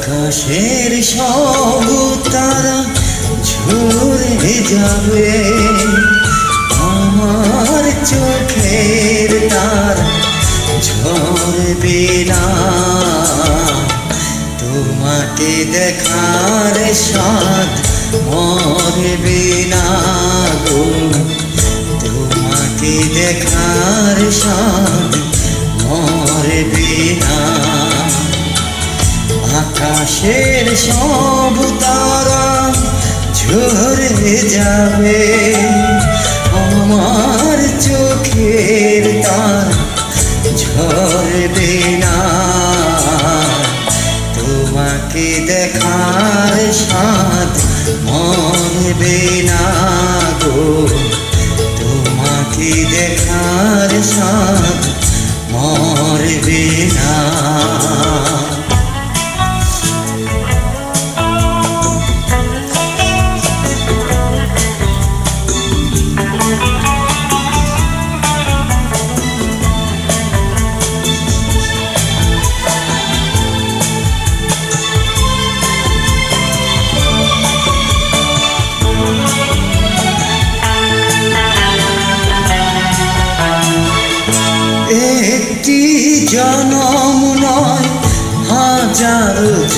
আকাশের সব তারা ঝরে যাবে। আমার চোখের তারা ঝরবে না। তোমাকে দেখার সাথ মরবে না গো। তোমাকে দেখার সাথ মরবে না। আকাশের সব তারা ঝরে যাবে। আমার চোখের তারা ঝরবে না। তোমাকে দেখার সাথ মরবে না গো। তোমাকে দেখার সাথ মরবে না।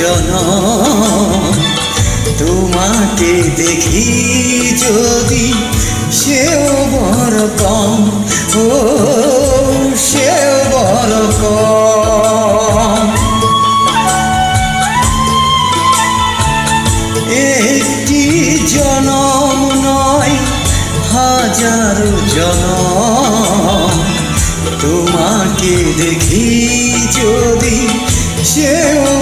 জনম তোমাকে দেখি যদি সেও বড় কম, ও সেও বড় কম। একটি জনম নয়, হাজার জনম। তোমাকে দেখি যদি সেও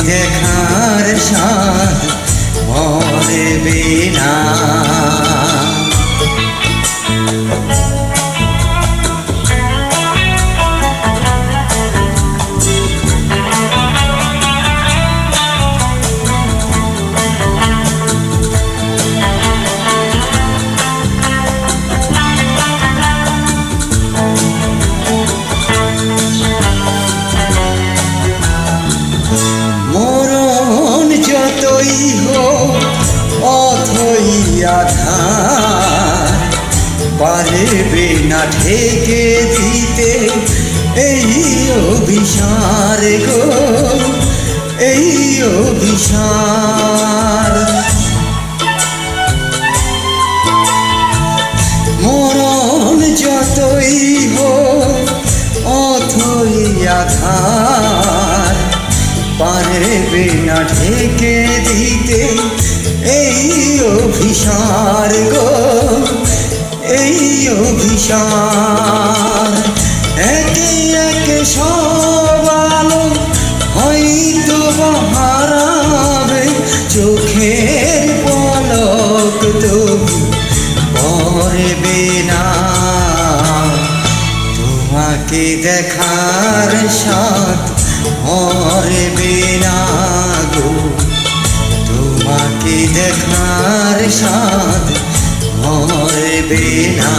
দেখার সাথ মরে না আধার। পারবে না ঠেকে দিতে এই অভিসার গো, এই অভিসার। মরণ যতই হোক, অথই আধার। পারবে না ঢেকে দিতে অভিসার গো, এই অভিসার। একে একে সব আলো হয়তো হারাবে চোখের পলক, তবু পরবে না। তোমাকে দেখার সাথ মরবে না। দেখার সাথ মরবে না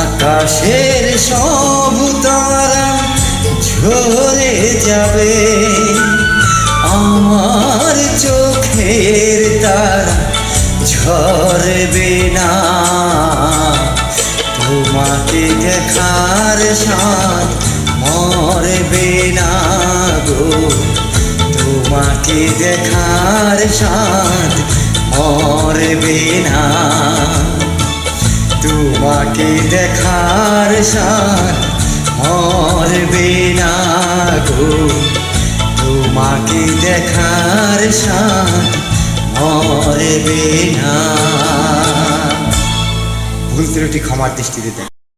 আকাশের সব তারা ঝরে যাবে। আমার চোখের তারা ঝরবে না। তোমাকে দেখার সাথ মরবে না গো। তোমাকে দেখার সাথ মরবে না তোমাকে দেখার সাথ মরবে না গো। তোমাকে দেখার সাথ মরবে না ভুল ত্রুটি ক্ষমার দৃষ্টিতে